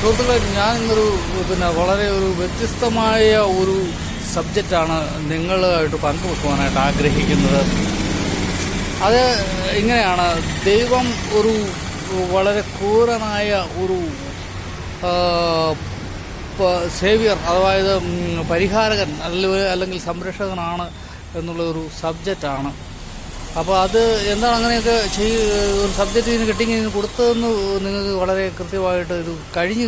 സുഹൃത്തുക്കളെ ഞാൻ ഇന്നൊരു പിന്നെ വളരെ ഒരു വ്യത്യസ്തമായ ഒരു സബ്ജക്റ്റാണ് നിങ്ങളുമായിട്ട് പങ്കുവെക്കുവാനായിട്ട് ആഗ്രഹിക്കുന്നത്. അത് ഇങ്ങനെയാണ്. ദൈവം ഒരു വളരെ ക്രൂരനായ ഒരു സേവിയർ അതായത് പരിഹാരകൻ അല്ലെങ്കിൽ സംരക്ഷകനാണ് എന്നുള്ളൊരു സബ്ജക്റ്റാണ്. അപ്പോൾ അത് എന്താണ് അങ്ങനെയൊക്കെ ചെയ്യ ഒരു സബ്ജക്റ്റ് ഇതിന് കിട്ടി ഇതിന് കൊടുത്തതെന്ന് നിങ്ങൾക്ക് വളരെ കൃത്യമായിട്ട് ഇത് കഴിഞ്ഞ്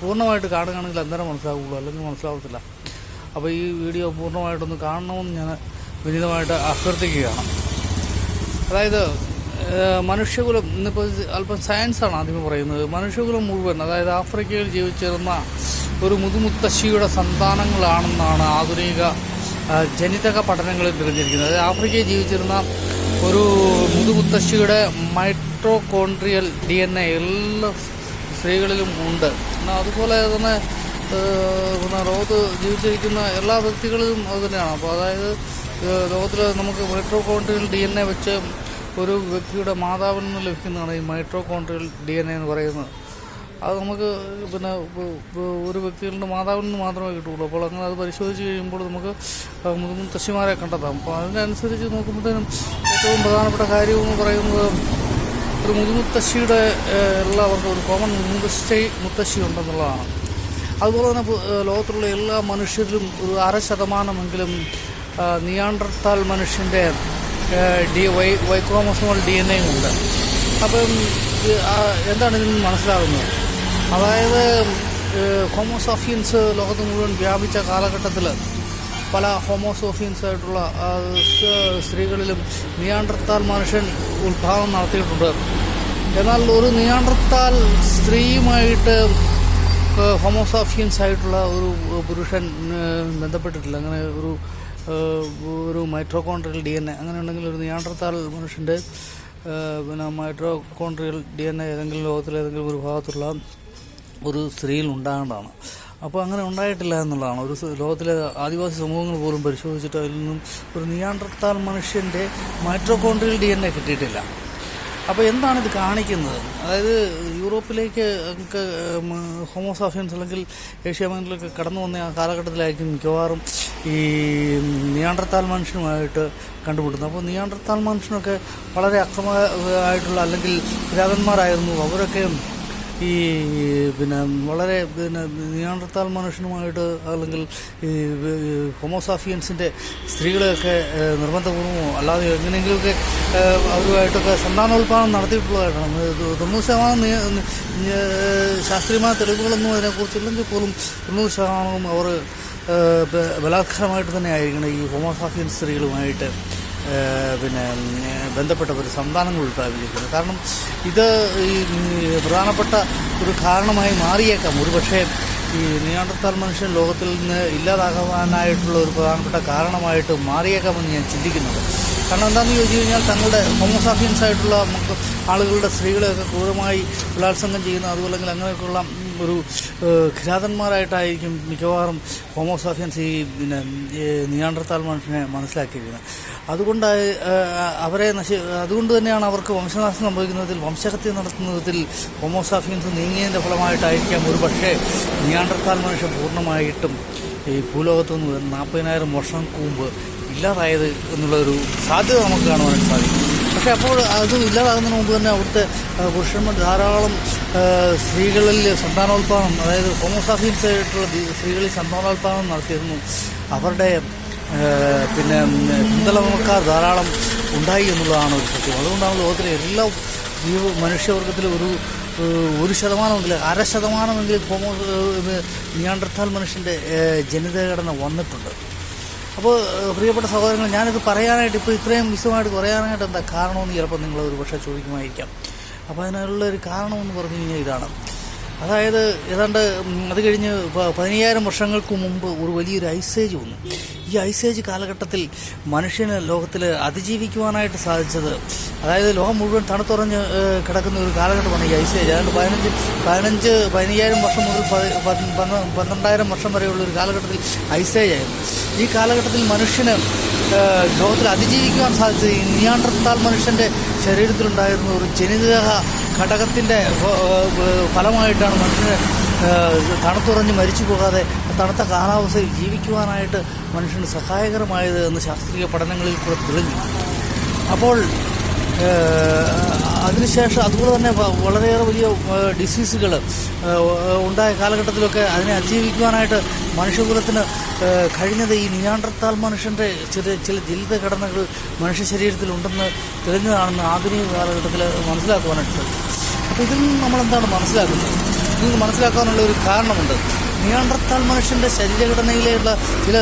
പൂർണമായിട്ട് കാണുകയാണെങ്കിൽ അന്നേരം മനസ്സിലാവുള്ളൂ. അല്ലെങ്കിൽ മനസ്സിലാവത്തില്ല. അപ്പോൾ ഈ വീഡിയോ പൂർണമായിട്ടൊന്ന് കാണണമെന്ന് ഞാൻ വിനീതമായിട്ട് അഭ്യർത്ഥിക്കുകയാണ്. അതായത് മനുഷ്യകുലം ഇന്നിപ്പോൾ അല്പം സയൻസാണ് ആദ്യമേ പറയുന്നത്. മനുഷ്യകുലം മുഴുവൻ അതായത് ആഫ്രിക്കയിൽ ജീവിച്ചിരുന്ന ഒരു മുതുമുത്തശ്ശിയുടെ സന്താനങ്ങളാണെന്നാണ് ആധുനിക ജനിതക പഠനങ്ങളിൽ തെളിഞ്ഞിരിക്കുന്നത് ആഫ്രിക്കയിൽ ജീവിച്ചിരുന്ന ഒരു മുതുമുത്തശ്ശിയുടെ മൈട്രോകോൺട്രിയൽ ഡി എൻ എ എല്ലാ സ്ത്രീകളിലും ഉണ്ട്. എന്നാൽ അതുപോലെ തന്നെ പിന്നെ ലോകത്ത് ജീവിച്ചിരിക്കുന്ന എല്ലാ വ്യക്തികളിലും അത് തന്നെയാണ്. അപ്പോൾ അതായത് ലോകത്തിൽ നമുക്ക് മൈട്രോകോൺട്രിയൽ ഡി എൻ എ വെച്ച് ഒരു വ്യക്തിയുടെ മാതാവിൽ നിന്ന് ലഭിക്കുന്നതാണ് ഈ മൈട്രോകോൺട്രിയൽ ഡി എൻ എ എന്ന് പറയുന്നത്. അത് നമുക്ക് പിന്നെ ഒരു വ്യക്തിയിൽ വ്യക്തികളുടെ മാതാവിൽ നിന്ന് മാത്രമേ കിട്ടുള്ളൂ. അപ്പോൾ അങ്ങനെ അത് പരിശോധിച്ച് കഴിയുമ്പോൾ നമുക്ക് മുത്തശ്ശിമാരെ കണ്ടെത്താം. അപ്പോൾ അതിനനുസരിച്ച് നോക്കുമ്പോഴത്തേനും ഏറ്റവും പ്രധാനപ്പെട്ട കാര്യം എന്ന് പറയുന്നത് ഒരു മുതുമുത്തശ്ശിയുടെ എല്ലാ എല്ലാവർക്കും ഒരു കോമൺ മുത്തശ്ശി മുത്തശ്ശി ഉണ്ടെന്നുള്ളതാണ്. അതുപോലെ തന്നെ ലോകത്തിലുള്ള എല്ലാ മനുഷ്യരിലും ഒരു അര ശതമാനമെങ്കിലും നിയാണ്ടർത്താൽ മനുഷ്യന്റെ D Y Y chromosomal D N എയും ഉണ്ട് അപ്പം എന്താണ് ഇതിൽ നിന്ന് മനസ്സിലാകുന്നത്? അതായത് ഹോമോസോഫിയൻസ് ലോകത്ത് മുഴുവൻ വ്യാപിച്ച കാലഘട്ടത്തിൽ പല ഹോമോസോഫിയൻസ് ആയിട്ടുള്ള സ്ത്രീകളിലും നിയാണ്ടർത്താൽ മനുഷ്യൻ ഉത്ഭാവം നടത്തിയിട്ടുണ്ട്. എന്നാൽ ഒരു നിയാണ്ടർത്താൽ സ്ത്രീയുമായിട്ട് ഹോമോസോഫിയൻസ് ആയിട്ടുള്ള ഒരു പുരുഷൻ ബന്ധപ്പെട്ടിട്ടില്ല. അങ്ങനെ ഒരു ഒരു മൈട്രോകോൺട്രിയൽ ഡി എൻ എ അങ്ങനെ ഉണ്ടെങ്കിൽ ഒരു നിയാണ്ടർത്താൽ മനുഷ്യന്റെ പിന്നെ മൈട്രോകോൺട്രിയൽ ഡി എൻ എ ഏതെങ്കിലും ലോകത്തിലെ ഏതെങ്കിലും ഒരു ഭാഗത്തുള്ള ഒരു സ്ത്രീയിൽ ഉണ്ടാകേണ്ടതാണ്. അപ്പോൾ അങ്ങനെ ഉണ്ടായിട്ടില്ല എന്നുള്ളതാണ്. ഒരു ലോകത്തിലെ ആദിവാസി സമൂഹങ്ങൾ പോലും പരിശോധിച്ചിട്ട് അതിൽ നിന്നും ഒരു നിയാണ്ടർത്താൽ മനുഷ്യന്റെ മൈട്രോകോൺട്രിയൽ ഡി എൻ എ കിട്ടിയിട്ടില്ല. അപ്പോൾ എന്താണ് ഇത് കാണിക്കുന്നത്? അതായത് യൂറോപ്പിലേക്ക് ഒക്കെ ഹോമോസാഫിയൻസ് അല്ലെങ്കിൽ ഏഷ്യാമേഖലയിലൊക്കെ കടന്നു വന്ന ആ കാലഘട്ടത്തിലായിരിക്കും മിക്കവാറും ഈ നിയാണ്ടർത്താൽ മനുഷ്യനുമായിട്ട് കണ്ടുപിടുന്നത് അപ്പോൾ നിയാണ്ടർത്താൽ മനുഷ്യനൊക്കെ വളരെ അക്രമമായിട്ടുള്ള അല്ലെങ്കിൽ പുരാതന്മാരായിരുന്നു അവരൊക്കെ ഈ പിന്നെ വളരെ പിന്നെ നിയാണ്ടർത്താൽ മനുഷ്യനുമായിട്ട് അല്ലെങ്കിൽ ഈ ഹോമോസാഫിയൻസിന്റെ സ്ത്രീകളെയൊക്കെ നിർബന്ധപൂർവമോ അല്ലാതെ എങ്ങനെയെങ്കിലുമൊക്കെ അവരുമായിട്ടൊക്കെ സന്താനോൽപാദനം നടത്തിയിട്ടുള്ളതായിട്ടാണ്. തൊണ്ണൂറ് ശതമാനം ശാസ്ത്രീയമായ തെളിവുകളൊന്നും അതിനെക്കുറിച്ചില്ലെങ്കിൽ പോലും തൊണ്ണൂറ് ശതമാനവും അവർ ബലാത്കാരമായിട്ട് തന്നെ ആയിരിക്കണം ഈ ഹോമോസാഫിയൻ സ്ത്രീകളുമായിട്ട്. പിന്നെ ബന്ധപ്പെട്ട ഒരു സംവിധാനങ്ങൾ ഉൽപ്പാദിപ്പിക്കുന്നത് കാരണം ഇത് ഈ പ്രധാനപ്പെട്ട ഒരു കാരണമായി മാറിയേക്കാം. ഒരുപക്ഷേ ഈ നിയാണ്ടർത്താൽ മനുഷ്യൻ ലോകത്തിൽ നിന്ന് ഇല്ലാതാകാനായിട്ടുള്ള ഒരു പ്രധാനപ്പെട്ട കാരണമായിട്ട് മാറിയേക്കാമെന്ന് ഞാൻ ചിന്തിക്കുന്നുണ്ട് കാരണം എന്താണെന്ന് ചോദിച്ചു കഴിഞ്ഞാൽ തങ്ങളുടെ ഹോമോസാഫിയൻസ് ആയിട്ടുള്ള ആളുകളുടെ സ്ത്രീകളെയൊക്കെ ക്രൂരമായി ബലാത്സംഗം ചെയ്യുന്ന അതുപോലെ അങ്ങനെയൊക്കെയുള്ള ഒരു ഖിരാതന്മാരായിട്ടായിരിക്കും മിക്കവാറും ഹോമോസാഫിയൻസ് ഈ പിന്നെ നിയാണ്ടർത്താൽ മനുഷ്യനെ മനസ്സിലാക്കിയിരിക്കുന്നത്. അതുകൊണ്ട് അവരെ നശി അതുകൊണ്ട് തന്നെയാണ് അവർക്ക് വംശനാശം സംഭവിക്കുന്നതിൽ വംശഹത്യ നടത്തുന്നതിൽ ഹോമോസാഫിയൻസ് നീങ്ങിയതിന്റെ ഫലമായിട്ടായിരിക്കാം ഒരു പക്ഷേ നിയാണ്ടർത്താൽ മനുഷ്യൻ പൂർണമായിട്ടും ഈ ഭൂലോകത്തു നിന്ന് നാൽപ്പതിനായിരം വർഷം മുമ്പ് ഇല്ലാതായത് എന്നുള്ളൊരു സാധ്യത നമുക്ക് കാണുവാനായിട്ട് സാധിക്കും. പക്ഷേ അപ്പോൾ അത് ഇല്ലാതാകുന്നതിന് മുമ്പ് തന്നെ അവിടുത്തെ പുരുഷന്മാർ ധാരാളം സ്ത്രീകളിൽ സന്താനോത്പാദനം അതായത് ഹോമോസാഫീൻസ് ആയിട്ടുള്ള സ്ത്രീകളിൽ സന്താനോത്പാദനം നടത്തിയിരുന്നു. അവരുടെ പിന്നെ പിന്തലമുക്കാർ ധാരാളം ഉണ്ടായി എന്നുള്ളതാണ് ഒരു സത്യം. അതുകൊണ്ടാണ് ലോകത്തിലെ എല്ലാ ജീവ മനുഷ്യവർഗത്തിൽ ഒരു ഒരു ശതമാനമെങ്കിലും അര ശതമാനമെങ്കിലും ഹോമോ നിയാണ്ടർത്താൽ മനുഷ്യന്റെ ജനിതഘടന വന്നിട്ടുണ്ട്. അപ്പോൾ പ്രിയപ്പെട്ട സഹോദരങ്ങൾ ഞാനിത് പറയാനായിട്ട് ഇപ്പോൾ ഇത്രയും വിശദമായിട്ട് പറയാനായിട്ട് എന്താ കാരണമെന്ന് ചിലപ്പോൾ നിങ്ങൾ ഒരു പക്ഷേ ചോദിക്കുമായിരിക്കാം. അപ്പോൾ അതിനുള്ള ഒരു കാരണമെന്ന് പറഞ്ഞു കഴിഞ്ഞാൽ ഇതാണ്. അതായത് ഏതാണ്ട് അത് കഴിഞ്ഞ് പതിനയ്യായിരം വർഷങ്ങൾക്ക് മുമ്പ് ഒരു വലിയൊരു ഐസേജ് വന്നു. ഈ ഐസേജ് കാലഘട്ടത്തിൽ മനുഷ്യന് ലോകത്തിൽ അതിജീവിക്കുവാനായിട്ട് സാധിച്ചത്. അതായത് ലോകം മുഴുവൻ തണുത്തുറഞ്ഞ് കിടക്കുന്ന ഒരു കാലഘട്ടമാണ് ഈ ഐസേജ് അതുകൊണ്ട് പതിനഞ്ച് പതിനഞ്ച് പതിനയ്യായിരം വർഷം മുതൽ പന്ത്രണ്ടായിരം വർഷം വരെയുള്ള ഒരു കാലഘട്ടത്തിൽ ഐസേജ് ആയിരുന്നു. ഈ കാലഘട്ടത്തിൽ മനുഷ്യന് ലോകത്തിൽ അതിജീവിക്കുവാൻ സാധിച്ചത് ഈ നിയാണ്ടർത്താൽ മനുഷ്യന്റെ ശരീരത്തിലുണ്ടായിരുന്ന ഒരു ജനിതക ഘടകത്തിന്റെ ഫലമായിട്ടാണ് മനുഷ്യന് തണുത്തുറഞ്ഞ് മരിച്ചു പോകാതെ തണുത്ത കാലാവസ്ഥയിൽ ജീവിക്കുവാനായിട്ട് മനുഷ്യന് സഹായകരമായത് എന്ന് ശാസ്ത്രീയ പഠനങ്ങളിൽ കൂടെ തെളിഞ്ഞു. അപ്പോൾ അതിനുശേഷം അതുപോലെ തന്നെ വളരെയേറെ വലിയ ഡിസീസുകൾ ഉണ്ടായ കാലഘട്ടത്തിലൊക്കെ അതിനെ അതിജീവിക്കുവാനായിട്ട് മനുഷ്യകുലത്തിന് കഴിഞ്ഞത് ഈ നിയാണ്ടർത്താൽ മനുഷ്യന്റെ ചെറിയ ചില ജീവിത ഘടനകൾ മനുഷ്യ ശരീരത്തിൽ ഉണ്ടെന്ന് തെളിഞ്ഞതാണെന്ന് ആധുനിക കാലഘട്ടത്തിൽ മനസ്സിലാക്കുവാനായിട്ട് അപ്പോൾ ഇതിൽ നിന്ന് നമ്മളെന്താണ് മനസ്സിലാക്കുന്നത്? ഇതിൽ നിന്ന് മനസ്സിലാക്കാനുള്ള ഒരു കാരണമുണ്ട്. നിയാണ്ടർത്താൽ മനുഷ്യന്റെ ശരീരഘടനയിലുള്ള ചില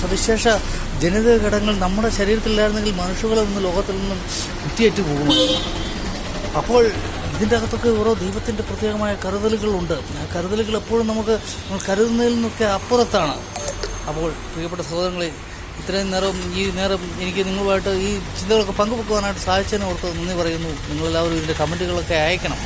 സവിശേഷ ജനിതക ഘടകങ്ങൾ നമ്മുടെ ശരീരത്തിലായിരുന്നെങ്കിൽ മനുഷ്യകളിൽ നിന്ന് ലോകത്തിൽ നിന്നും കുത്തിയേറ്റ് പോകുമായിരുന്നു അപ്പോൾ ഇതിന്റെ അകത്തൊക്കെ ഓരോ ദൈവത്തിന്റെ പ്രത്യേകമായ കരുതലുകളുണ്ട്. ആ കരുതലുകൾ എപ്പോഴും നമുക്ക് നമ്മൾ കരുതുന്നതിൽ നിന്നൊക്കെ അപ്പുറത്താണ്. അപ്പോൾ പ്രിയപ്പെട്ട സഹോദരങ്ങളെ ഇത്രയും നേരം ഈ നേരം എനിക്ക് നിങ്ങളുമായിട്ട് ഈ ചിന്തകളൊക്കെ പങ്കുവെക്കുവാനായിട്ട് സാധിച്ചതിനെ ഓർത്ത് നന്ദി പറയുന്നു. നിങ്ങളെല്ലാവരും ഇതിന്റെ കമന്റുകളൊക്കെ അയക്കണം.